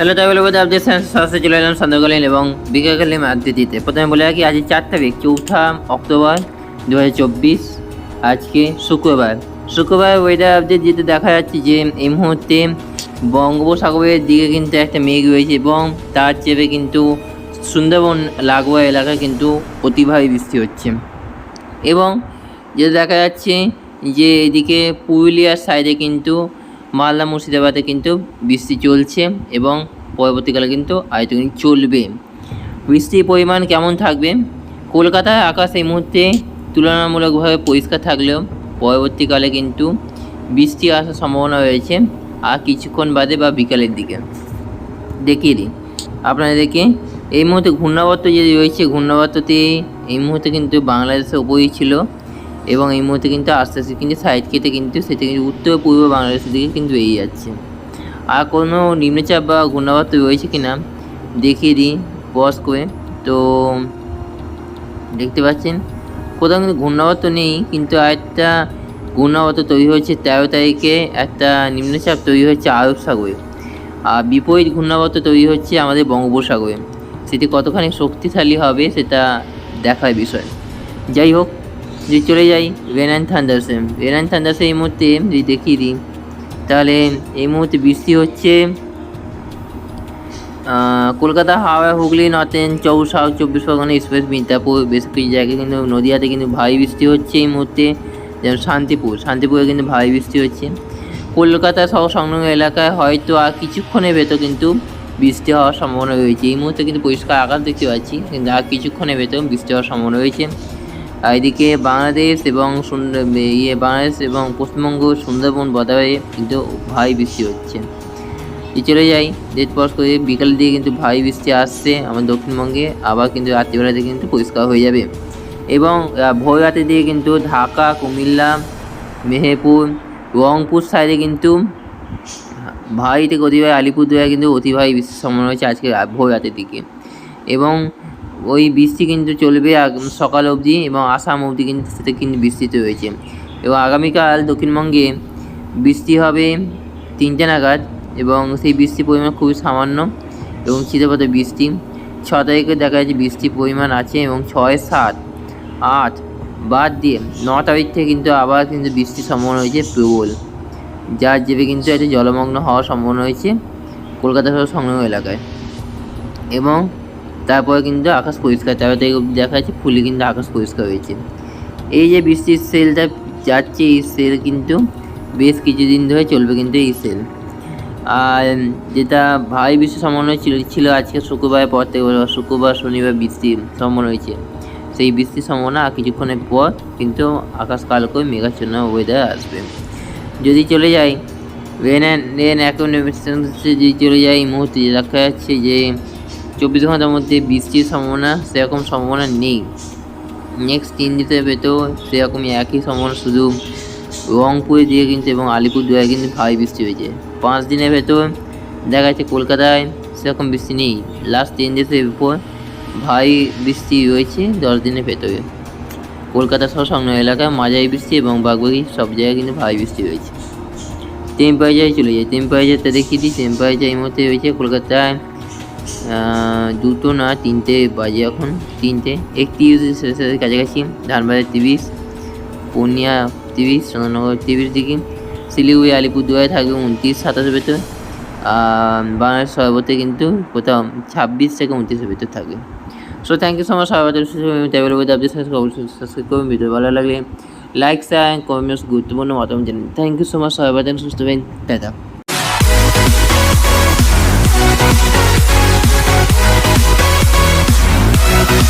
Hello তাই বলে আপনি সাথে চলে এলাম সন্ধ্যাকালীন এবং বিকাকালীন দিতে। প্রথমে বলে রাখি আজ চার তারিখ, চৌঠা অক্টোবর দু হাজার চব্বিশ, আজকে শুক্রবার। শুক্রবার ওয়েদার আপডেট যেতে দেখা যাচ্ছে যে এই মুহূর্তে বঙ্গোপসাগরের দিকে কিন্তু একটা মেঘ রয়েছে এবং তার চেপে কিন্তু সুন্দরবন লাগোয়া এলাকায় কিন্তু অতি ভারী বৃষ্টি হচ্ছে। এবং যেটা দেখা যাচ্ছে যে এদিকে পুরুলিয়ার সাইডে কিন্তু মালদা মুর্শিদাবাদে কিন্তু বৃষ্টি চলছে এবং পরবর্তীকালে কিন্তু আয়তো চলবে। বৃষ্টির পরিমাণ কেমন থাকবে? কলকাতায় আকাশ এই মুহূর্তে তুলনামূলকভাবে পরিষ্কার থাকলেও পরবর্তীকালে কিন্তু বৃষ্টি আসার সম্ভাবনা রয়েছে আর কিছুক্ষণ বাদে বা বিকালের দিকে। দেখিয়ে দিই। আপনাদেরকে এই মুহূর্তে ঘূর্ণাবর্ত যে রয়েছে, ঘূর্ণাবর্ততে এই মুহূর্তে কিন্তু বাংলাদেশের ওপরই ছিল এবং এই মুহূর্তে কিন্তু আস্তে আস্তে কিন্তু সাইড কেটে কিন্তু সেটা কিন্তু উত্তর পূর্ব বাংলাদেশের দিকে কিন্তু এগিয়ে যাচ্ছে। আর কোনো নিম্নচাপ বা ঘূর্ণাবর্ত রয়েছে কি না দেখিয়ে দিই পজ করে। তো, দেখতে পাচ্ছেন, কোথাও কিন্তু ঘূর্ণাবর্ত নেই, কিন্তু একটা ঘূর্ণাবর্ত তৈরি হয়েছে তেরো তারিখে, একটা নিম্নচাপ তৈরি হচ্ছে আরব সাগরে। আর বিপরীত ঘূর্ণাবর্ত তৈরি হচ্ছে আমাদের বঙ্গোপসাগরে। সেটি কতখানি শক্তিশালী হবে সেটা দেখার বিষয়। যাই হোক যদি চলে যাই রেন অ্যান্ড থান্ডার্সে রেন থান্ডার্সে এই মুহূর্তে যদি দেখিয়ে দিই। তাহলে এই মুহূর্তে বৃষ্টি হচ্ছে। কলকাতা হাওড়া, হুগলি নর্থেন চৌসা চব্বিশ পরগনা এক্সপ্রেস মিদনাপুর বেশ কিছু জায়গায় কিন্তু নদীয়াতে কিন্তু ভারী বৃষ্টি হচ্ছে এই মুহূর্তে। যেমন শান্তিপুর। শান্তিপুরে কিন্তু ভারী বৃষ্টি হচ্ছে। কলকাতা সহ সংলগ্ন এলাকায় হয়তো আর কিছুক্ষণের ভেতর কিন্তু বৃষ্টি হওয়ার সম্ভাবনা রয়েছে। এই মুহূর্তে কিন্তু পরিষ্কার আকাশ দেখতে পাচ্ছি, কিন্তু আর কিছুক্ষণের ভেতর বৃষ্টি হওয়ার সম্ভাবনা রয়েছে। এদিকে বাংলাদেশ এবং ইয়ে বাংলাদেশ এবং পশ্চিমবঙ্গ সুন্দরবন বদারে কিন্তু ভারী বৃষ্টি হচ্ছে। চলে যাই ডেট পজ করে বিকালের দিকে কিন্তু ভারী বৃষ্টি আসছে আমার দক্ষিণবঙ্গে, আবার কিন্তু রাত্রিবেলা দিকে কিন্তু পরিষ্কার হয়ে যাবে। এবং ভোর রাতের দিকে কিন্তু ঢাকা, কুমিল্লা, মেহেরপুর, রংপুর সাইডে কিন্তু ভারী থেকে অতি ভারী আলিপুরদুয়ারে কিন্তু অতি ভারী বৃষ্টির সম্ভাবনা রয়েছে আজকে ভোর রাতের দিকে। এবং ওই বৃষ্টি কিন্তু চলবে সকাল অবধি এবং আসাম অবধি কিন্তু সেটা কিন্তু বিস্তৃত রয়েছে এবং আগামীকাল দক্ষিণবঙ্গে বৃষ্টি হবে তিনটে নাগাদ এবং সেই বৃষ্টির পরিমাণ খুবই সামান্য এবং শীতপথে বৃষ্টি। ছ তারিখে দেখা যাচ্ছে বৃষ্টির পরিমাণ আছে এবং ছয়, সাত, আট বাদ দিয়ে ন তারিখ থেকে কিন্তু আবার কিন্তু বৃষ্টির সম্ভাবনা হয়েছে প্রবল। যার জেবে কিন্তু একটা জলমগ্ন হওয়ার সম্ভাবনা হয়েছে কলকাতা সহ সংলগ্ন এলাকায়। এবং তারপরে কিন্তু আকাশ পরিষ্কার তেরো তারিখ অবধি দেখা যাচ্ছে ফুলে কিন্তু আকাশ পরিষ্কার হয়েছে। এই যে বৃষ্টির সেলটা যাচ্ছে, এই সেল কিন্তু বেশ কিছুদিন ধরে চলবে কিন্তু এই সেল। আর যেটা ভারী বৃষ্টির সম্ভাবনা ছিল ছিল আজকে শুক্রবার পর থেকে শুক্রবার, শনিবার বৃষ্টির সম্ভাবনা হয়েছে সেই বৃষ্টির সম্ভাবনা কিছুক্ষণের পর কিন্তু আকাশ কাল করে মেঘাচ্ছন্ন ওয়েদার আসবে। যদি চলে যাই রেন রেন এখন যদি চলে যাই এই মুহূর্তে, দেখা যাচ্ছে যে চব্বিশ ঘণ্টার মধ্যে বৃষ্টির সম্ভাবনা সেরকম সম্ভাবনা নেই। নেক্সট তিন দিনের ভেতর সেরকমই একই সম্ভাবনা শুধু রংপুরে দিয়ে কিন্তু এবং আলিপুরদুয়ারে কিন্তু ভারী বৃষ্টি হয়েছে। পাঁচ দিনের ভেতর দেখা যাচ্ছে কলকাতায় সেরকম বৃষ্টি নেই। লাস্ট তিন দেশের উপর ভারী বৃষ্টি রয়েছে দশ দিনের ভেতরে। কলকাতা সহ সংলগ্ন এলাকায় মাঝারি বৃষ্টি এবং বাগবাগি সব জায়গায় কিন্তু ভারী বৃষ্টি রয়েছে। টেম্পারেচারে চলে যায়। টেম্পারেচারটা দেখিয়ে দিই। টেম্পারেচার এই মুহূর্তে রয়েছে কলকাতায় দুটো না, তিনটে বাজে এখন, তিনটে। একত্রিশ সেলসিয়াসের কাছাকাছি, ধানবাজার তিরিশ, পূর্ণিয়া তিরিশ, চন্দ্রনগর তিরিশ দিকে শিলিগুড়ি, আলিপুরদুয়ারে থাকবে উনত্রিশ সাতাশের ভেতর বাংলাদেশ সর্বত্র কিন্তু কোথাও ছাব্বিশ থেকে উনত্রিশের ভেতর থাকবে। So thank you so much সবাই টেবিল বইতে আপনি অবশ্যই সাবস্ক্রাইব করবেন ভিডিও ভালো লাগলে লাইক শেয়ার কমেন্টস গুরুত্বপূর্ণ মতামত জানান। থ্যাংক ইউ সো মাচ সবাই সুস্থ থাকবেন, টাটা।